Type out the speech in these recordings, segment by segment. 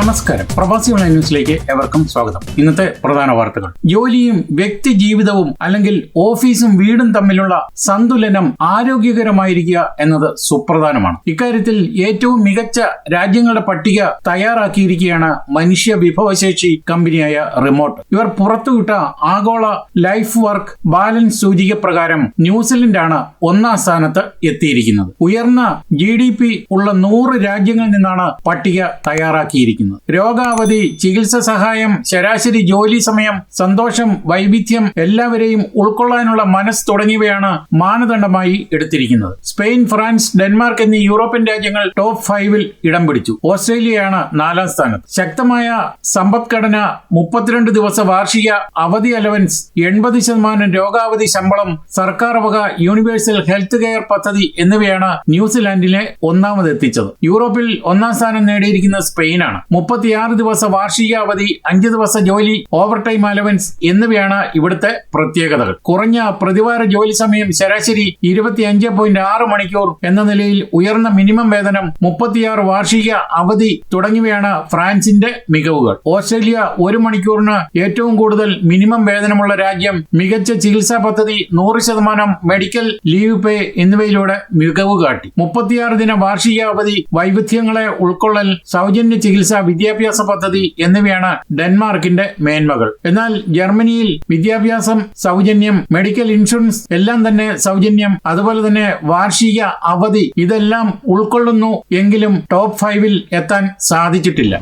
നമസ്കാരം. പ്രവാസി ഓൺലൈൻ ന്യൂസിലേക്ക് എവർക്കും സ്വാഗതം. ഇന്നത്തെ പ്രധാന വാർത്തകൾ. ജോലിയും വ്യക്തി ജീവിതവും അല്ലെങ്കിൽ ഓഫീസും വീടും തമ്മിലുള്ള സന്തുലനം ആരോഗ്യകരമായിരിക്കുക എന്നത് സുപ്രധാനമാണ്. ഇക്കാര്യത്തിൽ ഏറ്റവും മികച്ച രാജ്യങ്ങളുടെ പട്ടിക തയ്യാറാക്കിയിരിക്കുകയാണ് മനുഷ്യ വിഭവശേഷി കമ്പനിയായ റിമോട്ട്. ഇവർ പുറത്തുവിട്ട ആഗോള ലൈഫ് വർക്ക് ബാലൻസ് സൂചിക പ്രകാരം ന്യൂസിലൻഡാണ് ഒന്നാം സ്ഥാനത്ത് എത്തിയിരിക്കുന്നത്. ഉയർന്ന ജി ഉള്ള നൂറ് രാജ്യങ്ങളിൽ നിന്നാണ് പട്ടിക തയ്യാറാക്കിയിരിക്കുന്നത്. രോഗാവധി ചികിത്സ സഹായം ശരാശരി ജോലി സമയം സന്തോഷം വൈവിധ്യം എല്ലാവരെയും ഉൾക്കൊള്ളാനുള്ള മനസ്സ് തുടങ്ങിയവയാണ് മാനദണ്ഡമായി എടുത്തിരിക്കുന്നത്. സ്പെയിൻ ഫ്രാൻസ് ഡെൻമാർക്ക് എന്നീ യൂറോപ്യൻ രാജ്യങ്ങൾ ടോപ്പ് ഫൈവിൽ ഇടം പിടിച്ചു. ഓസ്ട്രേലിയയാണ് നാലാം സ്ഥാനത്ത് ശക്തമായ സമ്പദ്ഘടന മുപ്പത്തിരണ്ട് ദിവസ വാർഷിക അവധി അലവൻസ് എൺപത് ശതമാനം രോഗാവധി ശമ്പളം സർക്കാർ വക യൂണിവേഴ്സൽ ഹെൽത്ത് കെയർ പദ്ധതി എന്നിവയാണ് ന്യൂസിലാൻഡിനെ ഒന്നാമതെത്തിച്ചത്. യൂറോപ്പിൽ ഒന്നാം സ്ഥാനം നേടിയിരിക്കുന്ന സ്പെയിനാണ്. മുപ്പത്തിയാറ് ദിവസ വാർഷിക അവധി അഞ്ച് ദിവസ ജോലി ഓവർ ടൈം അലവൻസ് എന്നിവയാണ് ഇവിടുത്തെ പ്രത്യേകതകൾ. കുറഞ്ഞ പ്രതിവാര ജോലി സമയം ശരാശരി ഇരുപത്തിയഞ്ച് പോയിന്റ് ആറ് മണിക്കൂർ എന്ന നിലയിൽ ഉയർന്ന മിനിമം വേതനം മുപ്പത്തിയാറ് വാർഷിക അവധി തുടങ്ങിയവയാണ് ഫ്രാൻസിന്റെ മികവുകൾ. ഓസ്ട്രേലിയ ഒരു മണിക്കൂറിന് ഏറ്റവും കൂടുതൽ മിനിമം വേതനമുള്ള രാജ്യം. മികച്ച ചികിത്സാ പദ്ധതി നൂറ് ശതമാനം മെഡിക്കൽ ലീവ് പേ എന്നിവയിലൂടെ മികവ് കാട്ടി. മുപ്പത്തിയാറ് ദിന വാർഷിക അവധി വൈവിധ്യങ്ങളെ ഉൾക്കൊള്ളൽ സൗജന്യ ചികിത്സ വിദ്യാഭ്യാസ പദ്ധതി എന്നിവയാണ് ഡെൻമാർക്കിന്റെ മേന്മകൾ. എന്നാൽ ജർമ്മനിയിൽ വിദ്യാഭ്യാസം സൗജന്യം മെഡിക്കൽ ഇൻഷുറൻസ് എല്ലാം തന്നെ സൗജന്യം അതുപോലെ തന്നെ വാർഷിക അവധി ഇതെല്ലാം ഉൾക്കൊള്ളുന്നു എങ്കിലും ടോപ്പ് ഫൈവിൽ എത്താൻ സാധിച്ചിട്ടില്ല.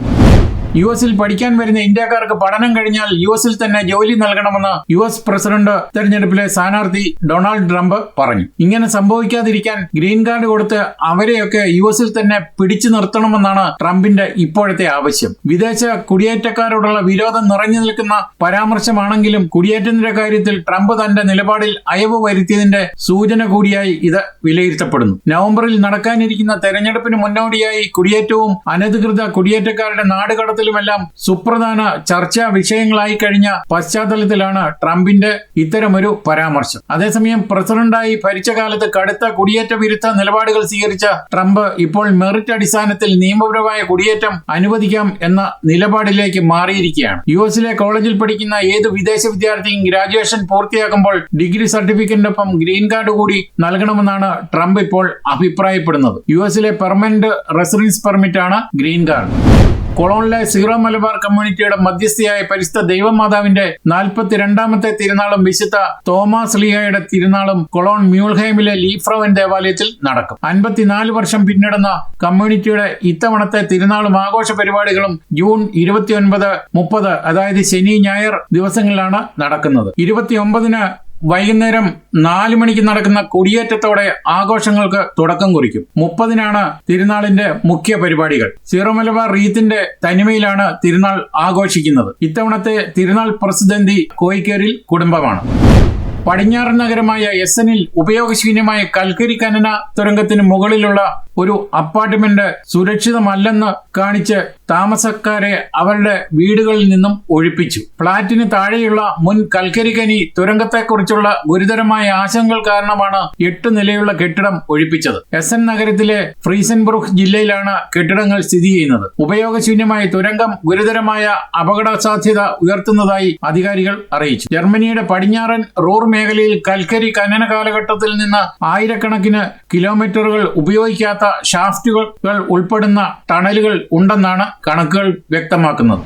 യു എസിൽ പഠിക്കാൻ വരുന്ന ഇന്ത്യക്കാർക്ക് പഠനം കഴിഞ്ഞാൽ യു എസിൽ തന്നെ ജോലി നൽകണമെന്ന് യു എസ് പ്രസിഡന്റ് തെരഞ്ഞെടുപ്പിലെ സ്ഥാനാർത്ഥി ഡൊണാൾഡ് ട്രംപ് പറഞ്ഞു. ഇങ്ങനെ സംഭവിക്കാതിരിക്കാൻ ഗ്രീൻ കാർഡ് കൊടുത്ത് അവരെയൊക്കെ യു എസിൽ തന്നെ പിടിച്ചു നിർത്തണമെന്നാണ് ട്രംപിന്റെ ഇപ്പോഴത്തെ ആവശ്യം. വിദേശ കുടിയേറ്റക്കാരോടുള്ള വിരോധം നിറഞ്ഞു നിൽക്കുന്ന പരാമർശമാണെങ്കിലും കുടിയേറ്റത്തിന്റെ കാര്യത്തിൽ ട്രംപ് തന്റെ നിലപാടിൽ അയവ് വരുത്തിയതിന്റെ സൂചന കൂടിയായി ഇത് വിലയിരുത്തപ്പെടുന്നു. നവംബറിൽ നടക്കാനിരിക്കുന്ന തെരഞ്ഞെടുപ്പിന് മുന്നോടിയായി കുടിയേറ്റവും അനധികൃത കുടിയേറ്റക്കാരുടെ നാടുകടത്തലുമെല്ലാം സുപ്രധാന ചർച്ചാ വിഷയങ്ങളായി കഴിഞ്ഞ പശ്ചാത്തലത്തിലാണ് ട്രംപിന്റെ ഇത്തരമൊരു പരാമർശം. അതേസമയം പ്രസിഡന്റായി ഭരിച്ച കാലത്ത് കടുത്ത കുടിയേറ്റ വിരുദ്ധ നിലപാടുകൾ സ്വീകരിച്ച ട്രംപ് ഇപ്പോൾ മെറിറ്റ് അടിസ്ഥാനത്തിൽ നിയമപരമായ കുടിയേറ്റം അനുവദിക്കാം എന്ന നിലപാടിലേക്ക് മാറിയിരിക്കുകയാണ്. യു എസിലെ കോളേജിൽ പഠിക്കുന്ന ഏത് വിദേശ വിദ്യാർത്ഥിയും ഗ്രാജുവേഷൻ പൂർത്തിയാക്കുമ്പോൾ ഡിഗ്രി സർട്ടിഫിക്കറ്റിനൊപ്പം ഗ്രീൻ കാർഡ് കൂടി നൽകണമെന്നാണ് ട്രംപ് ഇപ്പോൾ അഭിപ്രായപ്പെടുന്നത്. യു എസിലെ പെർമനന്റ് റെസിഡൻസ് പെർമിറ്റ് ആണ് ഗ്രീൻ കാർഡ്. കൊളോണിലെ സീറോ മലബാർ കമ്മ്യൂണിറ്റിയുടെ മധ്യസ്ഥയായ പരിശുദ്ധ ദൈവമാതാവിന്റെ നാൽപ്പത്തിരണ്ടാമത്തെ തിരുനാളും വിശുദ്ധ തോമാസ് ലിയയുടെ തിരുനാളും കൊളോൺ മ്യൂൾഹൈമിലെ ലീഫ്രവൻ ദേവാലയത്തിൽ നടക്കും. അൻപത്തിനാല് വർഷം പിന്നിടുന്ന കമ്മ്യൂണിറ്റിയുടെ ഇത്തവണത്തെ തിരുനാളും ആഘോഷ പരിപാടികളും ജൂൺ ഇരുപത്തിയൊൻപത് മുപ്പത് അതായത് ശനി ഞായർ ദിവസങ്ങളിലാണ് നടക്കുന്നത്. ഇരുപത്തിയൊമ്പതിന് വൈകുന്നേരം നാലു മണിക്ക് നടക്കുന്ന കൊടിയേറ്റത്തോടെ ആഘോഷങ്ങൾക്ക് തുടക്കം കുറിക്കും. മുപ്പതിനാണ് തിരുനാളിന്റെ മുഖ്യ പരിപാടികൾ. സീറോ മലബാർ റീത്തിന്റെ തനിമയിലാണ് തിരുനാൾ ആഘോഷിക്കുന്നത്. ഇത്തവണത്തെ തിരുനാൾ പ്രസിദ്ധന്തി കോയിക്കേറിൽ കുടുംബമാണ്. പടിഞ്ഞാറൻ നഗരമായ എസ് എനിൽ ഉപയോഗശൂന്യമായ കൽക്കരി ഖനന തുരങ്കത്തിന് മുകളിലുള്ള ഒരു അപ്പാർട്ട്മെന്റ് സുരക്ഷിതമല്ലെന്ന് കാണിച്ച് താമസക്കാരെ അവരുടെ വീടുകളിൽ നിന്നും ഒഴിപ്പിച്ചു. ഫ്ളാറ്റിന് താഴെയുള്ള മുൻ കൽക്കരി ഖനി തുരങ്കത്തെക്കുറിച്ചുള്ള ഗുരുതരമായ ആശങ്കകൾ കാരണമാണ് എട്ട് നിലയുള്ള കെട്ടിടം ഒഴിപ്പിച്ചത്. എസ് എൻ നഗരത്തിലെ ഫ്രീസൻബ്രുഹ് ജില്ലയിലാണ് കെട്ടിടങ്ങൾ സ്ഥിതി ചെയ്യുന്നത്. ഉപയോഗശൂന്യമായ തുരങ്കം ഗുരുതരമായ അപകട സാധ്യത ഉയർത്തുന്നതായി അധികാരികൾ അറിയിച്ചു. ജർമ്മനിയുടെ പടിഞ്ഞാറൻ റൂർ മേഖലയിൽ കൽക്കരി ഖനന കാലഘട്ടത്തിൽ നിന്ന് ആയിരക്കണക്കിന് കിലോമീറ്ററുകൾ ഉപയോഗിക്കാത്ത ഷാഫ്റ്റുകൾ ഉൾപ്പെടുന്ന ടണലുകൾ ഉണ്ടെന്നാണ് കണക്കുകൾ വ്യക്തമാക്കുന്നത്.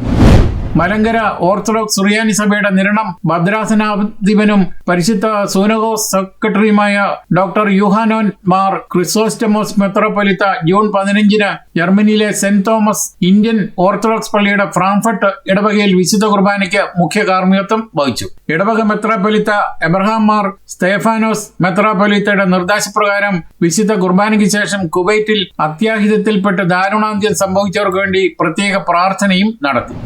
മലങ്കര ഓർത്തഡോക്സ് സുറിയാനി സഭയുടെ നിരണം ഭദ്രാസനാധിപനും പരിശുദ്ധ സൂനകോ സെക്രട്ടറിയുമായ ഡോക്ടർ യുഹാനോൻ മാർ ക്രിസോസ്റ്റമോസ് മെത്രോപൊലിത്ത ജൂൺ പതിനഞ്ചിന് ജർമ്മനിയിലെ സെന്റ് തോമസ് ഇന്ത്യൻ ഓർത്തഡോക്സ് പള്ളിയുടെ ഫ്രാങ്ക്ഫർട്ട് ഇടവകയിൽ വിശുദ്ധ കുർബാനയ്ക്ക് മുഖ്യ കാർമ്മികത്വം വഹിച്ചു. ഇടവക മെത്രോപൊലിത്ത എബ്രഹാം മാർ സ്തേഫാനോസ് മെത്രോപൊലിത്തയുടെ നിർദ്ദേശപ്രകാരം വിശുദ്ധ കുർബാനയ്ക്ക് ശേഷം കുവൈറ്റിൽ അത്യാഹിതത്തിൽപ്പെട്ട് ദാരുണാന്ത്യം സംഭവിച്ചവർക്ക് വേണ്ടി പ്രത്യേക പ്രാർത്ഥനയും നടത്തി.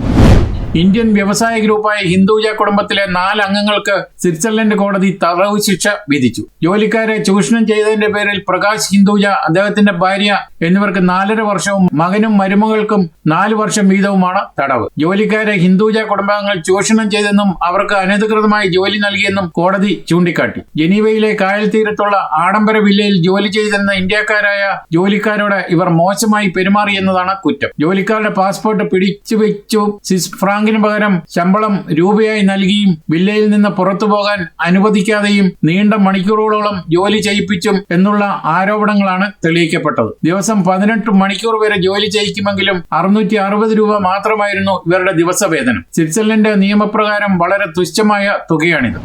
ഇന്ത്യൻ വ്യവസായ ഗ്രൂപ്പായ ഹിന്ദുജ കുടുംബത്തിലെ നാല് അംഗങ്ങൾക്ക് സ്വിറ്റ്സർലൻഡ് കോടതി തടവ് ശിക്ഷ വിധിച്ചു. ജോലിക്കാരെ ചൂഷണം ചെയ്തതിന്റെ പേരിൽ പ്രകാശ് ഹിന്ദുജ അദ്ദേഹത്തിന്റെ ഭാര്യ എന്നിവർക്ക് നാലര വർഷവും മകനും മരുമകൾക്കും നാല് വർഷം വീതവുമാണ് തടവ്. ജോലിക്കാരെ ഹിന്ദുജ കുടുംബാംഗങ്ങൾ ചൂഷണം ചെയ്തെന്നും അവർക്ക് അനധികൃതമായി ജോലി നൽകിയെന്നും കോടതി ചൂണ്ടിക്കാട്ടി. ജനീവയിലെ കായൽ തീരത്തുള്ള ആഡംബര വില്ലയിൽ ജോലി ചെയ്തിരുന്ന ഇന്ത്യക്കാരായ ജോലിക്കാരോട് ഇവർ മോശമായി പെരുമാറിയെന്നതാണ് കുറ്റം. ജോലിക്കാരുടെ പാസ്പോർട്ട് പിടിച്ചുവെച്ചു സ്വിസ് ഫ്രാങ്കിന് പകരം ശമ്പളം രൂപയായി നൽകിയും വില്ലയിൽ നിന്ന് പുറത്തു പോകാൻ അനുവദിക്കാതെയും നീണ്ട മണിക്കൂറുകളോളം ജോലി ചെയ്യിപ്പിച്ചും എന്നുള്ള ആരോപണങ്ങളാണ് തെളിയിക്കപ്പെട്ടത്. ദിവസം പതിനെട്ട് മണിക്കൂർ വരെ ജോലി ചെയ്യിക്കുമെങ്കിലും അറുന്നൂറ്റി അറുപത് രൂപ മാത്രമായിരുന്നു ഇവരുടെ ദിവസവേതനം. സ്വിറ്റ്സർലൻഡ് നിയമപ്രകാരം വളരെ തുച്ഛമായ തുകയാണിത്.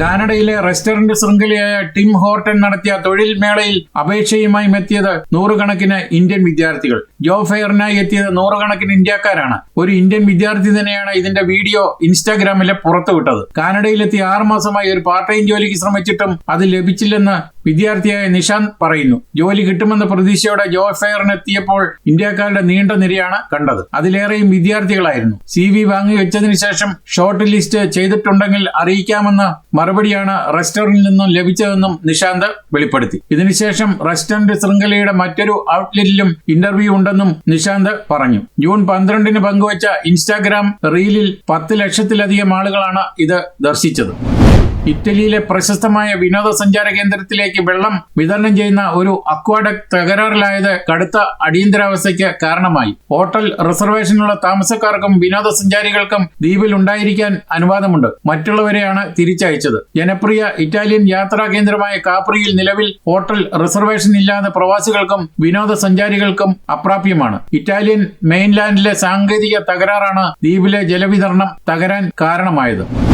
കാനഡയിലെ റെസ്റ്റോറന്റ് ശൃംഖലയായ ടിം ഹോർട്ടൺ നടത്തിയ തൊഴിൽ മേളയിൽ അപേക്ഷയുമായി എത്തിയത് നൂറുകണക്കിന് ഇന്ത്യൻ വിദ്യാർത്ഥികൾ. ജോബ് ഫെയറിനായി എത്തിയത് നൂറുകണക്കിന് ഇന്ത്യക്കാരാണ്. ഒരു ഇന്ത്യൻ വിദ്യാർത്ഥി തന്നെയാണ് ഇതിന്റെ വീഡിയോ ഇൻസ്റ്റാഗ്രാമിൽ പുറത്തുവിട്ടത് കാനഡയിലെത്തി ആറു മാസമായി ഒരു പാർട്ട് ടൈം ജോലിക്ക് ശ്രമിച്ചിട്ടും അത് ലഭിച്ചില്ലെന്ന് വിദ്യാർത്ഥിയായ നിഷാന്ത് പറയുന്നു. ജോലി കിട്ടുമെന്ന പ്രതീക്ഷയോടെ ജോബ് ഫെയറിനെത്തിയപ്പോൾ ഇന്ത്യക്കാരുടെ നീണ്ട നിരയാണ് കണ്ടത്. അതിലേറെയും വിദ്യാർത്ഥികളായിരുന്നു. സി വി വാങ്ങി വെച്ചതിന് ശേഷം ഷോർട്ട് ലിസ്റ്റ് ചെയ്തിട്ടുണ്ടെങ്കിൽ അറിയിക്കാമെന്ന മറുപടിയാണ് റെസ്റ്റോറന്റിൽ നിന്നും ലഭിച്ചതെന്നും നിഷാന്ത് വെളിപ്പെടുത്തി. ഇതിനുശേഷം റെസ്റ്റോറന്റ് ശൃംഖലയുടെ മറ്റൊരു ഔട്ട്ലെറ്റിലും ഇന്റർവ്യൂ ഉണ്ടെന്നും നിഷാന്ത് പറഞ്ഞു. ജൂൺ പന്ത്രണ്ടിന് പങ്കുവച്ച ഇൻസ്റ്റാഗ്രാം റീലിൽ പത്ത് ലക്ഷത്തിലധികം ആളുകളാണ് ഇത് ദർശിച്ചത്. ഇറ്റലിയിലെ പ്രശസ്തമായ വിനോദസഞ്ചാര കേന്ദ്രത്തിലേക്ക് വെള്ളം വിതരണം ചെയ്യുന്ന ഒരു അക്വാഡക് തകരാറിലായത് കടുത്ത അടിയന്തരാവസ്ഥയ്ക്ക് കാരണമായി. ഹോട്ടൽ റിസർവേഷനുള്ള താമസക്കാർക്കും വിനോദസഞ്ചാരികൾക്കും ദ്വീപിൽ ഉണ്ടായിരിക്കാൻ അനുവാദമുണ്ട്. മറ്റുള്ളവരെയാണ് തിരിച്ചയച്ചത്. ജനപ്രിയ ഇറ്റാലിയൻ യാത്രാ കേന്ദ്രമായ കാപ്രിയിൽ നിലവിൽ ഹോട്ടൽ റിസർവേഷൻ ഇല്ലാതെ പ്രവാസികൾക്കും വിനോദസഞ്ചാരികൾക്കും അപ്രാപ്യമാണ്. ഇറ്റാലിയൻ മെയിൻലാൻഡിലെ സാങ്കേതിക തകരാറാണ് ദ്വീപിലെ ജലവിതരണം തകരാൻ കാരണമായത്.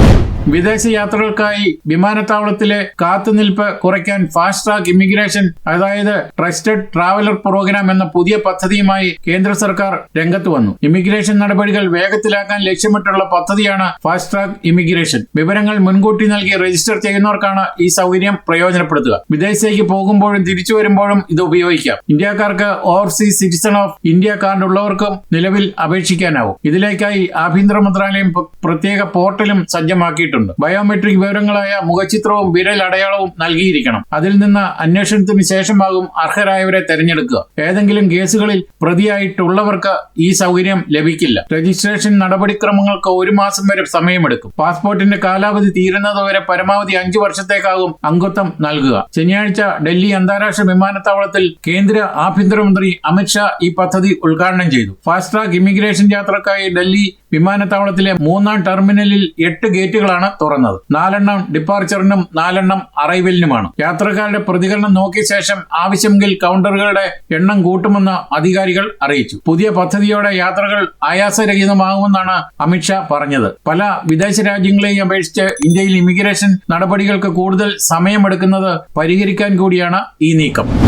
വിദേശ യാത്രകൾക്കായി വിമാനത്താവളത്തിലെ കാത്തുനിൽപ്പ് കുറയ്ക്കാൻ ഫാസ്റ്റ് ട്രാക്ക് ഇമിഗ്രേഷൻ അതായത് ട്രസ്റ്റഡ് ട്രാവലർ പ്രോഗ്രാം എന്ന പുതിയ പദ്ധതിയുമായി കേന്ദ്ര സർക്കാർ രംഗത്ത് വന്നു. ഇമിഗ്രേഷൻ നടപടികൾ വേഗത്തിലാക്കാൻ ലക്ഷ്യമിട്ടുള്ള പദ്ധതിയാണ് ഫാസ്റ്റ് ട്രാക്ക് ഇമിഗ്രേഷൻ. വിവരങ്ങൾ മുൻകൂട്ടി നൽകി രജിസ്റ്റർ ചെയ്യുന്നവർക്കാണ് ഈ സൗകര്യം പ്രയോജനപ്പെടുത്തുക. വിദേശത്തേക്ക് പോകുമ്പോഴും തിരിച്ചു വരുമ്പോഴും ഇത് ഉപയോഗിക്കാം. ഇന്ത്യക്കാർക്ക് overseas citizen of India card ഉള്ളവർക്കും നിലവിൽ അപേക്ഷിക്കാനാവും. ഇതിലേക്കായി ആഭ്യന്തര മന്ത്രാലയം പ്രത്യേക പോർട്ടലും സജ്ജമാക്കിയിട്ടുണ്ട്. ബയോമെട്രിക് വിവരങ്ങളായ മുഖചിത്രവും വിരൽ അടയാളവും നൽകിയിരിക്കണം. അതിൽ നിന്ന് അന്വേഷണത്തിന് ശേഷമാകും അർഹരായവരെ തെരഞ്ഞെടുക്കുക. ഏതെങ്കിലും കേസുകളിൽ പ്രതിയായിട്ടുള്ളവർക്ക് ഈ സൗകര്യം ലഭിക്കില്ല. രജിസ്ട്രേഷൻ നടപടിക്രമങ്ങൾക്ക് ഒരു മാസം വരെ സമയമെടുക്കും. പാസ്പോർട്ടിന്റെ കാലാവധി തീരുന്നതുവരെ പരമാവധി അഞ്ചു വർഷത്തേക്കാകും അംഗത്വം നൽകുക. ശനിയാഴ്ച ഡൽഹി അന്താരാഷ്ട്ര വിമാനത്താവളത്തിൽ കേന്ദ്ര ആഭ്യന്തരമന്ത്രി അമിത്ഷാ ഈ പദ്ധതി ഉദ്ഘാടനം ചെയ്തു. ഫാസ്റ്റ് ട്രാക്ക് ഇമിഗ്രേഷൻ യാത്രക്കായി ഡൽഹി വിമാനത്താവളത്തിലെ മൂന്നാം ടെർമിനലിൽ എട്ട് ഗേറ്റുകളാണ് തുറന്നത്. നാലെണ്ണം ഡിപ്പാർച്ചറിനും നാലെണ്ണം അറൈവലിനുമാണ് യാത്രക്കാരുടെ പ്രതികരണം നോക്കിയ ശേഷം ആവശ്യമെങ്കിൽ കൗണ്ടറുകളുടെ എണ്ണം കൂട്ടുമെന്ന് അധികാരികൾ അറിയിച്ചു. പുതിയ പദ്ധതിയോടെ യാത്രകൾ ആയാസരഹിതമാകുമെന്നാണ് അമിത്ഷാ പറഞ്ഞത്. പല വിദേശ രാജ്യങ്ങളെയും അപേക്ഷിച്ച് ഇന്ത്യയിൽ ഇമിഗ്രേഷൻ നടപടികൾക്ക് കൂടുതൽ സമയമെടുക്കുന്നത് പരിഹരിക്കാൻ കൂടിയാണ് ഈ നീക്കം.